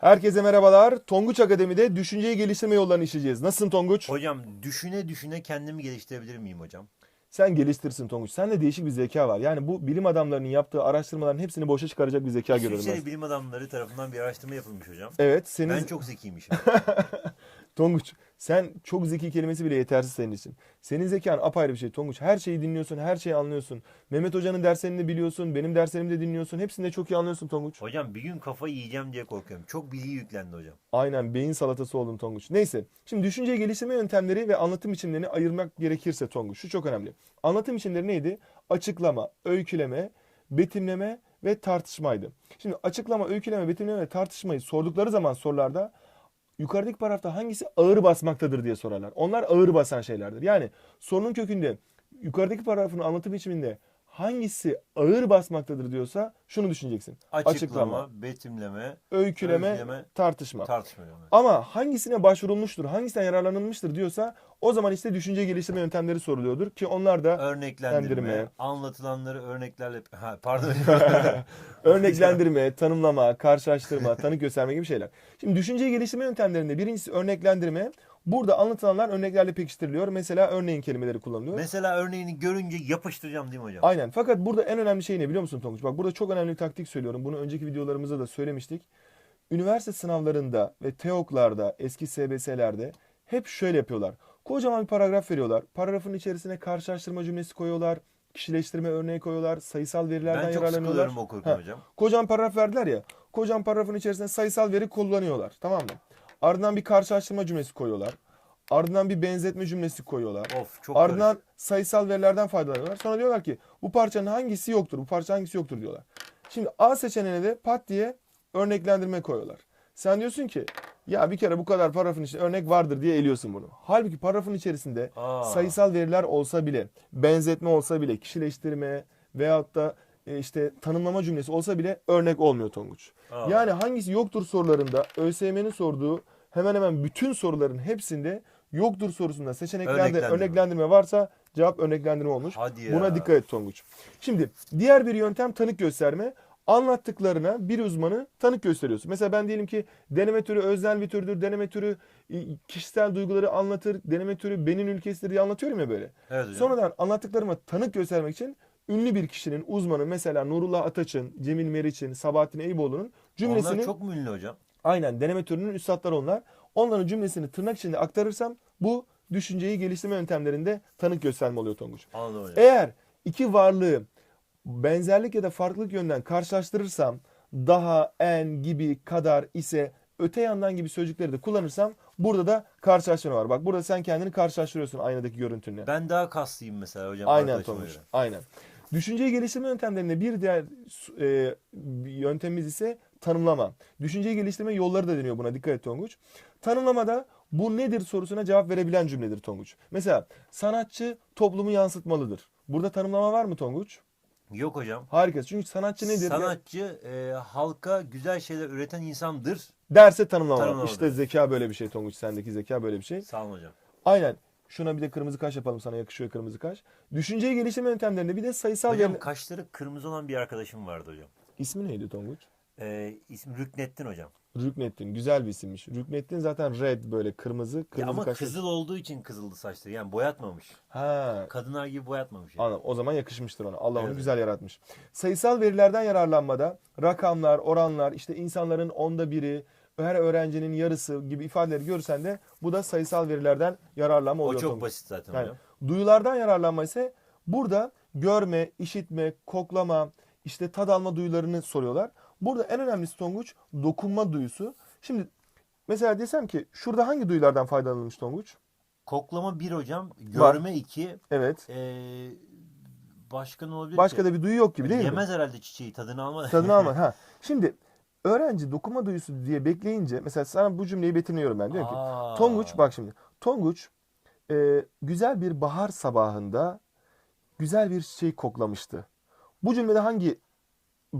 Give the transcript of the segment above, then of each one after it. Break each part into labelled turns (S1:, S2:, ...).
S1: Herkese merhabalar. Tonguç Akademi'de düşünceyi geliştirme yollarını işleyeceğiz. Nasılsın Tonguç?
S2: Hocam düşüne düşüne kendimi geliştirebilir miyim hocam?
S1: Sen geliştirsin Tonguç. Sende değişik bir zeka var. Yani bu bilim adamlarının yaptığı araştırmaların hepsini boşa çıkaracak bir zeka görüyorum ben.
S2: Bilim adamları tarafından bir araştırma yapılmış hocam.
S1: Evet, senin
S2: Ben çok zekiymişim.
S1: Tonguç, sen çok zeki kelimesi bile yetersiz senin için. Senin zekan apayrı bir şey Tonguç. Her şeyi dinliyorsun, her şeyi anlıyorsun. Mehmet Hoca'nın derslerini de biliyorsun, benim derslerimi de dinliyorsun. Hepsini de çok iyi anlıyorsun Tonguç.
S2: hocam bir gün kafayı yiyeceğim diye korkuyorum. Çok bilgi yüklendi hocam.
S1: Aynen beyin salatası oldun Tonguç. Neyse. Şimdi düşünce geliştirme yöntemleri ve anlatım biçimlerini ayırmak gerekirse Tonguç. Şu çok önemli. Anlatım biçimleri neydi? Açıklama, öyküleme, betimleme ve tartışmaydı. Şimdi açıklama, öyküleme, betimleme ve tartışmayı sordukları zaman sorularda yukarıdaki paragrafta hangisi ağır basmaktadır diye sorarlar. Onlar ağır basan şeylerdir. Yani sorunun kökünde yukarıdaki paragrafın anlatım biçiminde hangisi ağır basmaktadır diyorsa şunu düşüneceksin.
S2: Açıklama, betimleme,
S1: öyküleme,
S2: öyküleme,
S1: tartışma.
S2: tartışma. hocam.
S1: Ama hangisine başvurulmuştur, hangisinden yararlanılmıştır diyorsa o zaman işte düşünce geliştirme yöntemleri soruluyordur ki onlar da
S2: Örneklendirme,
S1: Lendirme.
S2: anlatılanları örneklerle... Ha, pardon.
S1: örneklendirme, tanımlama, karşılaştırma, tanık gösterme gibi şeyler. Şimdi düşünce geliştirme yöntemlerinde birincisi örneklendirme. Burada anlatılanlar örneklerle pekiştiriliyor. Mesela örneğin kelimeleri kullanılıyor.
S2: Mesela örneğini görünce yapıştıracağım değil mi hocam?
S1: Aynen. Fakat burada en önemli şey ne biliyor musun Tonguç? Bak burada çok önemli bir taktik söylüyorum. Bunu önceki videolarımızda da söylemiştik. Üniversite sınavlarında ve TEOK'larda, eski SBS'lerde hep şöyle yapıyorlar. Kocaman bir paragraf veriyorlar. Paragrafın içerisine karşılaştırma cümlesi koyuyorlar. Kişileştirme örneği koyuyorlar. Sayısal verilerden
S2: ben çok
S1: yararlanıyorlar.
S2: sıkılıyorum okurken hocam.
S1: Kocaman paragraf verdiler ya. Kocaman paragrafın içerisinde sayısal veri kullanıyorlar. Tamam mı? Ardından bir karşılaştırma cümlesi koyuyorlar. Ardından bir benzetme cümlesi koyuyorlar.
S2: Of çok
S1: Ardından
S2: karışık.
S1: sayısal verilerden faydalanıyorlar. Sonra diyorlar ki bu parçanın hangisi yoktur, bu parça hangisi yoktur diyorlar. Şimdi A seçeneğine de pat diye örneklendirme koyuyorlar. Sen diyorsun ki ya bir kere bu kadar paragrafın içinde örnek vardır diye eliyorsun bunu. Halbuki paragrafın içerisinde
S2: Aa.
S1: sayısal veriler olsa bile, benzetme olsa bile, kişileştirme veyahut da işte tanımlama cümlesi olsa bile örnek olmuyor Tonguç.
S2: Aa.
S1: Yani hangisi yoktur sorularında ÖSYM'nin sorduğu hemen hemen bütün soruların hepsinde yoktur sorusunda seçeneklerde
S2: Örneklendirme.
S1: örneklendirme varsa cevap örneklendirme olmuş.
S2: Hadi ya.
S1: Buna dikkat et Tonguç. Şimdi diğer bir yöntem tanık gösterme. Anlattıklarına bir uzmanı tanık gösteriyorsun. Mesela ben diyelim ki deneme türü öznel bir türdür. Deneme türü e, kişisel duyguları anlatır. Deneme türü benim ülkesidir diye anlatıyorum ya böyle.
S2: Evet hocam.
S1: Sonradan anlattıklarıma tanık göstermek için ünlü bir kişinin uzmanı mesela Nurullah Ataç'ın, Cemil Meriç'in, Sabahattin Eyüboğlu'nun cümlesini
S2: Onlar çok mu ünlü hocam?
S1: aynen deneme türünün üstadları onlar. Onların cümlesini tırnak içinde aktarırsam bu düşünceyi geliştirme yöntemlerinde tanık gösterme oluyor Tonguç.
S2: Anladım hocam.
S1: Eğer iki varlığı benzerlik ya da farklılık yönden karşılaştırırsam daha, en, gibi, kadar, ise, öte yandan gibi sözcükleri de kullanırsam burada da karşılaştırma var. Bak burada sen kendini karşılaştırıyorsun aynadaki görüntünle.
S2: Ben daha kaslıyım mesela hocam.
S1: Aynen Tonguç. Aynen. Düşünceyi geliştirme yöntemlerinde bir diğer e, yöntemimiz ise tanımlama. Düşünceyi geliştirme yolları da deniyor buna. Dikkat et Tonguç. Tanımlamada bu nedir sorusuna cevap verebilen cümledir Tonguç. Mesela sanatçı toplumu yansıtmalıdır. Burada tanımlama var mı Tonguç?
S2: Yok hocam.
S1: Harika. Çünkü sanatçı nedir?
S2: Sanatçı e, halka güzel şeyler üreten insandır.
S1: Derse tanımlama. var.
S2: Tanımlamadır.
S1: İşte zeka böyle bir şey Tonguç. Sendeki zeka böyle bir şey.
S2: Sağ olun hocam.
S1: Aynen. Şuna bir de kırmızı kaş yapalım sana yakışıyor kırmızı kaş. Düşünceyi geliştirme yöntemlerinde bir de sayısal
S2: Hocam
S1: veriler-
S2: kaşları kırmızı olan bir arkadaşım vardı hocam.
S1: İsmi neydi Tonguç?
S2: E, ismi Rüknettin hocam.
S1: Rüknettin. Güzel bir isimmiş. Rüknettin zaten red böyle kırmızı.
S2: Ya
S1: Kırmızı
S2: ama
S1: kaşlı.
S2: kızıl olduğu için kızıldı saçları. Yani boyatmamış.
S1: Ha.
S2: Kadınlar gibi boyatmamış. Yani.
S1: Anladım. O zaman yakışmıştır ona. Allah onu
S2: Evet.
S1: güzel yaratmış. Sayısal verilerden yararlanmada rakamlar, oranlar, işte insanların onda biri, her öğrencinin yarısı gibi ifadeleri görürsen de bu da sayısal verilerden yararlanma
S2: O
S1: oluyor.
S2: çok
S1: Tonguç.
S2: basit zaten
S1: Yani duyulardan yararlanma ise burada görme, işitme, koklama, işte tad alma duyularını soruyorlar. Burada en önemlisi Tonguç dokunma duyusu. Şimdi mesela desem ki şurada hangi duyulardan faydalanılmış Tonguç?
S2: Koklama bir hocam. Görme iki.
S1: Evet.
S2: E, başka ne olabilir
S1: Başka
S2: ki?
S1: da bir duyu yok gibi değil mi?
S2: Yemez herhalde çiçeği tadını alma.
S1: Tadını alma. Ha. Şimdi öğrenci dokunma duyusu diye bekleyince mesela sana bu cümleyi betimliyorum ben. Diyorum ki
S2: Aa.
S1: Tonguç bak şimdi. Tonguç e, güzel bir bahar sabahında güzel bir çiçeği koklamıştı. Bu cümlede hangi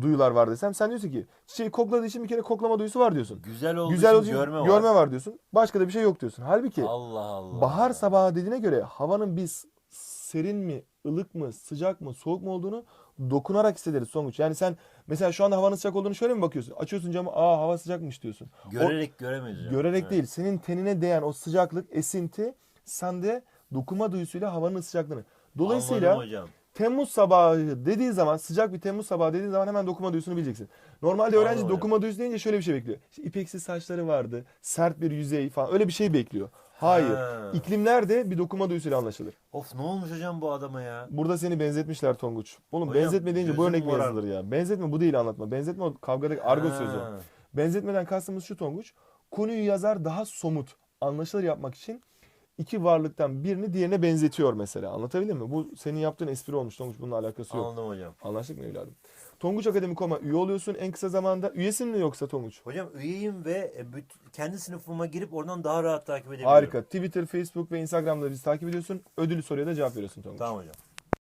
S1: duyular var desem sen diyorsun ki çiçeği kokladığı için bir kere koklama duyusu var diyorsun.
S2: Güzel olduğu
S1: Güzel
S2: için
S1: için
S2: görme var.
S1: görme var diyorsun. Başka da bir şey yok diyorsun. Halbuki
S2: Allah Allah.
S1: bahar sabahı dediğine göre havanın biz serin mi ılık mı, sıcak mı, soğuk mu olduğunu dokunarak hissederiz Tonguç. Yani sen mesela şu anda havanın sıcak olduğunu şöyle mi bakıyorsun? Açıyorsun camı, aa hava sıcakmış diyorsun.
S2: Görerek göremeyiz. hocam.
S1: Görerek
S2: Evet.
S1: değil, senin tenine değen o sıcaklık, esinti sende dokunma duyusuyla havanın sıcaklığını. Dolayısıyla
S2: hocam.
S1: Temmuz sabahı dediği zaman, sıcak bir Temmuz sabahı dediği zaman hemen dokunma duyusunu bileceksin. Normalde öğrenci
S2: Anladım hocam.
S1: dokunma duyusu deyince şöyle bir şey bekliyor. İşte ipeksi saçları vardı, sert bir yüzey falan öyle bir şey bekliyor. Hayır.
S2: Ha.
S1: İklimler de bir dokunma duyusuyla anlaşılır.
S2: Of ne olmuş hocam bu adama ya?
S1: Burada seni benzetmişler Tonguç. Oğlum
S2: Hocam,
S1: benzetme deyince bu örnek mi yazılır ya? Benzetme bu değil anlatma. Benzetme kavgadaki argo
S2: Ha.
S1: sözü. Benzetmeden kastımız şu Tonguç. Konuyu yazar daha somut, anlaşılır yapmak için iki varlıktan birini diğerine benzetiyor mesela. Anlatabildim mi? Bu senin yaptığın espri olmuş Tonguç. Bununla alakası yok.
S2: Anladım hocam.
S1: Anlaştık mı evladım? Tonguç Akademi.com'a üye oluyorsun en kısa zamanda. Üyesin mi yoksa Tonguç?
S2: Hocam üyeyim ve e, kendi sınıfıma girip oradan daha rahat takip edebiliyorum.
S1: Harika. Twitter, Facebook ve Instagram'da bizi takip ediyorsun. Ödülü soruya da cevap veriyorsun Tonguç.
S2: Tamam hocam.